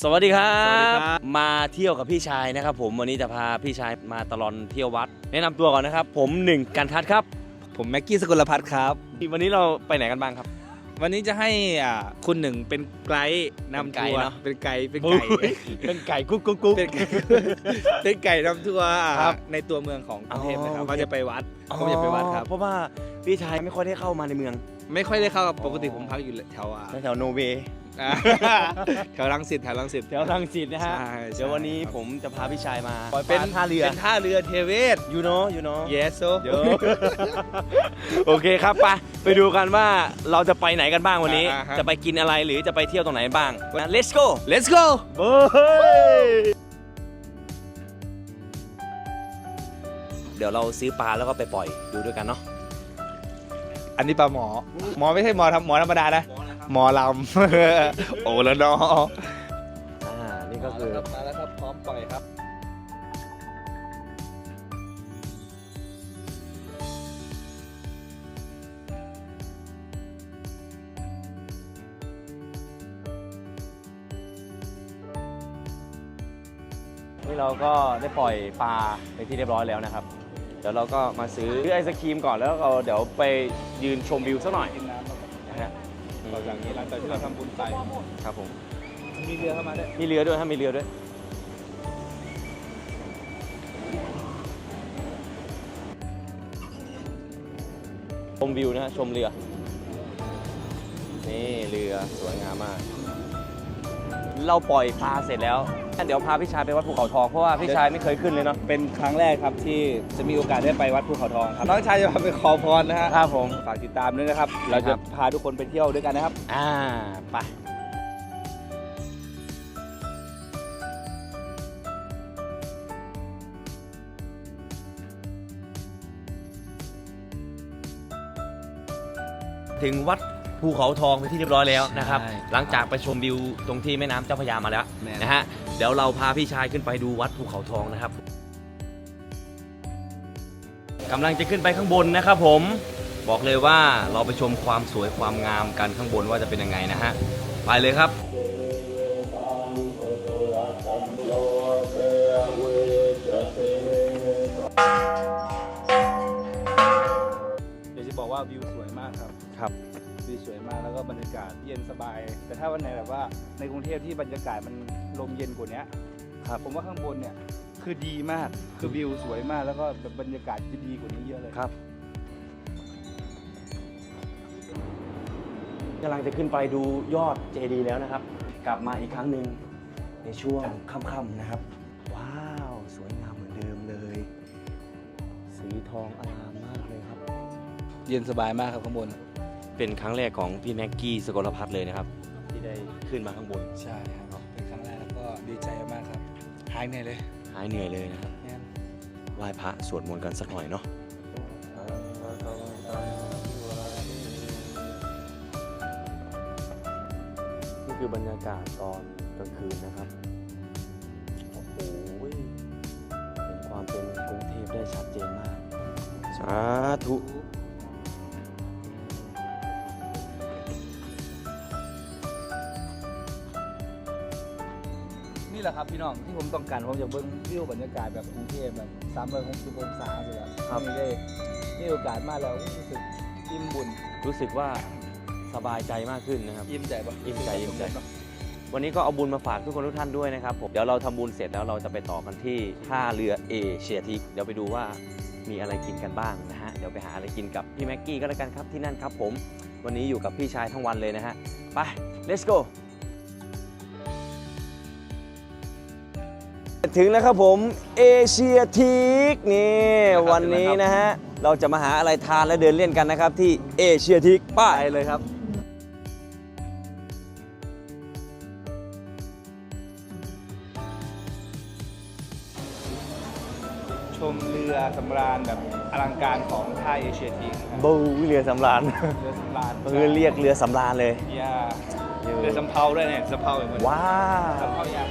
สวัสดีครัสวัสดีบครับ มาเที่ยวกับพี่ชายนะครับ ผมวันนี้จะพาพี่ชายมาตลอดเที่ยววัด แนะนำตัวก่อนนะครับ ผมหนึ่งกันทัศน์ครับ ผมแม็กกี้สกุลพัฒน์ครับ วันนี้เราไปไหนกันบ้างครับ วันนี้จะให้อ่าคุณหนึ่งเป็นไกด์นำเป็นไกทัด์วร์เนอะ เป็นไกด์เป็นโอ้ไก่ยเป็นไก่กุ๊กกุ๊กกุ๊ก เป็นไก่เป็นไก่นำทัวร์อ่าครับในตัวเมืองของกรุงเทพนะครับอ๋อว่าจะไปวัดผมจะไปวัดครับ เพราะว่าพี่ชายไม่ค่อยได้เข้ามาในเมือง ไม่ค่อยได้เข้ากับอ๋อปกติผมพักอยู่แถวอ่าแถวโนเวย์อ่าแถวรังสิตแถวรังสิต แถวรังสิตนะฮะ ใช่เดี๋ยววันนี้ใช่ครับผมจะพาพี่ชายมาเป็นท่าเรือเป็นท่าเรือเทเวศ ยูโน่ยูโน่ yes so เดี๋ยวโอเคครับไปไปดูกันว่าเราจะไปไหนกันบ้างวันนี้ อ่าฮะ จะไปกินอะไรหรือจะไปเที่ยวตรงไหนบ้าง let's go let's go เบ้ยเดี๋ยวเราซื้อปลาแล้วก็ไปปล่อยดูด้วยกันเนาะ อันนี้ปลาหมอ หมอไม่ใช่หมอทำหมอธรรมดานะ หมอลำ โอ้แล้วเนาะอ่า นี่ก็คือ มาแล้วครับพร้อมปล่อยครับ นี่เราก็ได้ปล่อยปลาไปที่เรียบร้อยแล้วนะครับเดี๋ยวเราก็มาซื้อไอศครีมก่อนแล้วเราเดี๋ยวไปยืนชมวิวสักหน่อยกินน้ำครับนะฮะหลังจากนี้หลังจากที่เราทำบุญไปครับผม มีเรือเข้ามาด้วยมีเรือด้วยฮะมีเรือด้วย ชมวิวนะฮะชมเรือ นี่เรือสวยงามมาก เราปล่อยปลาเสร็จแล้ว เดี๋ยวพาพี่ชายไปวัดภูเขาทองเพราะว่าพี่ชายไม่เคยขึ้นเลยเนาะเป็นครั้งแรกครับที่จะมีโอกาสได้ไปวัดภูเขาทองครับน้องชายจะพาไปขอพรนะฮะครับผมฝากติดตามด้วยนะครับ เราจะพาทุกคนไปเที่ยวด้วยกันนะครับ อ่าไปถึงวัด ภูเขาทองไปนที่เรียบร้อยแล้วนะครับ ใช่หลังจากไปชมวิวตรงที่แม่น้ำเจ้าพระยามาแล้วแม่นะฮะเดี๋ยวเราพาพี่ชายขึ้นไปดูวัดภูเขาทองนะครับกำลังจะขึ้นไปข้างบนนะครับผมบอกเลยว่าเราไปชมความสวยความงามกันข้างบนว่าจะเป็นยังไงนะฮะไปเลยครับ เดี๋ยวจะบอกว่าวิวสวยมากครับ ครับ วิวสวยมากแล้วก็บรรยากาศเย็นสบาย แต่ถ้าวันไหนแบบว่าในกรุงเทพที่บรรยากาศมันลมเย็นกว่านี้ครับผมว่าข้างบนเนี่ยคือดีมากคือวิวสวยมากแล้วก็แบบบรรยากาศจะดีกว่านี้เยอะเลยครับกำลังจะขึ้นไปดูยอดเจดีย์แล้วนะครับ กลับมาอีกครั้งหนึ่งในช่วงค่ำๆนะครับ ว้าว สวยงามเหมือนเดิมเลย สีทองอลามมากเลยครับ เย็นสบายมากครับข้างบน เป็นครั้งแรกของพี่แม็กกี้สกลพัฒน์เลยนะครับ ที่ได้ขึ้นมาข้างบนใช่ครับเป็นครั้งแรกแล้วก็ดีใจมากครับหายเหนื่อยเลยหายเหนื่อยเลยนะครับเนี่ยไหว้พระสวดมนต์กันสักหน่อยเนาะนี่คือบรรยากาศตอนกลางคืนนะครับโอ้โหเห็นความเป็นกรุงเทพได้ชัดเจนมากสาธุ แหละครับพี่น้องที่ผมต้องการผมจะเบิ้งวิวบรรยากาศแบบกรุงเทพแบบ360องศาเลยครับครับนี่ได้มีโอกาสมาแล้วรู้สึกอิ่มบุญรู้สึกว่าสบายใจมากขึ้นนะครับ อิ่มใจปะอิ่มใจอิ่มใจ วันนี้ก็เอาบุญมาฝากทุกคนทุกท่านด้วยนะครับผมเดี๋ยวเราทำบุญเสร็จแล้วเราจะไปต่อกันที่ท่าเรือเอเชียทิกเดี๋ยวไปดูว่ามีอะไรกินกันบ้างนะฮะเดี๋ยวไปหาอะไรกินกับพี่แม็กกี้ก็แล้วกันครับที่นั่นครับผม วันนี้อยู่กับพี่ชายทั้งวันเลยนะฮะไป let's go ถึงแล้วครับผมเอเชียทิกนี่นะครับวันนี้นะฮะเราจะมาหาอะไรทานและเดินเล่นกันนะครับที่เอเชียทิกป้าไปเลยครับชมเรือสำราญแบบอลังการของท่าเอเชียทีนะครับบูเรือสำราญเรือสำราญคือเรียกเรือสำราญเลยยาเรือสำเภาด้วยเนี่ยสำเภาอย่างเงี้ยว้าวสำเภายา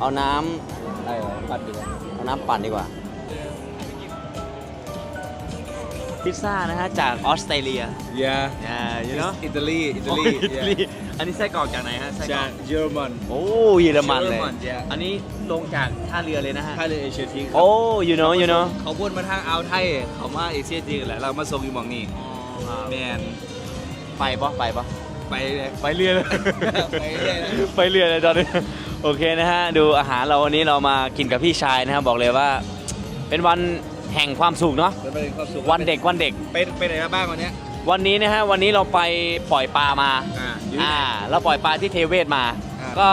เอาน้ำได้เหรอปัดดีกว่าเอาน้ำปั่นดีกว่า พิซซ่านะฮะจากออสเตรเลีย Yeah. อ่า you know อิตาลีอิตาลีอิตาลีอันนี้ไส้กรอกจากไหนฮะไส้กรจาอกกเยอรมันโอ้เยอรมันเลยเยอรมัน yeah อันนี้ลงจากท่าเรือเลยนะฮะท่าเรือเอเชียทีโอ้ you know you know เขาวนมาทางอ่าวไทย เขามาเอเชียทีกันแหละเรามาส่งอยู่หมองนี่แมนไปปะไปปะไปเลย ไปเรือเลย ไปเรื่อยเลย ไปเรือเลยตอนนี้ โอเคนะฮะ ดูอาหารเราวันนี้เรามากินกับพี่ชายนะครับบอกเลยว่า เป็นวันแห่งความสุขเนาะแล้วเป็นความสุขวันเด็กวันเด็กไปไปไหนมาบ้างวันเนี้ยวันนี้นะฮะวันนี้เราไปปล่อยปลามาอ่าอยู่อ่าเราปล่อยปลาที่เทเวศมา อ่า ก็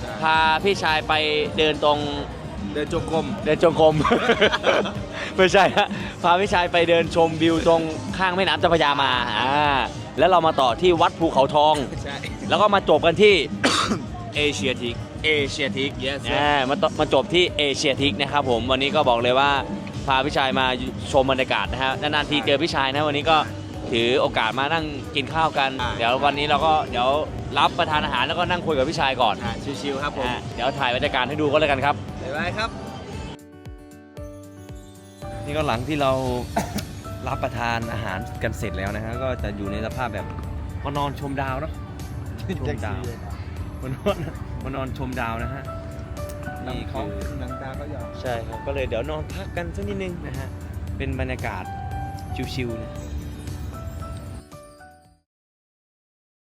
ใช่พาพี่ชายไปเดินตรง เดินจงกรม เดินจงกรม ไม่ใช่ฮะพาพี่ชายไปเดินชมวิวตรงข้างแม่น้ำเจ้าพระยามาอ่าแล้วเรามาต่อที่วัดภูเขาทอง ใช่ แล้วก็มาจบกันที่ เอเชียที เอเชียทิก yes มาต่อมาจบที่เอเชียทิกนะครับผมวันนี้ก็บอกเลยว่าพาพี่ชายมาชมบรรยากาศนะฮะนานๆทีเจอพี่ชายนะวันนี้ก็ถือโอกาสมานั่งกินข้าวกัน อ่า เดี๋ยววันนี้เราก็เดี๋ยวรับประทานอาหารแล้วก็นั่งคุยกับพี่ชายก่อนอ่าชิวๆครับผมอ่าเดี๋ยวถ่ายบรรยากาศให้ดูก็แล้วกันครับ บ๊ายบายครับ นี่ก็หลังที่เรา รับประทานอาหารกันเสร็จแล้วนะฮะก็จะอยู่ในสภาพแบบมานอนชมดาวเนาะชมดาว มานอนมานอนชมดาวนะฮะนี่น้ำท้องคือหนังตาก็ยาว ใช่ครับ ก็เลยเดี๋ยวนอนพักกันสักนิดนึงนะฮะ เป็นบรรยากาศชิวๆนะ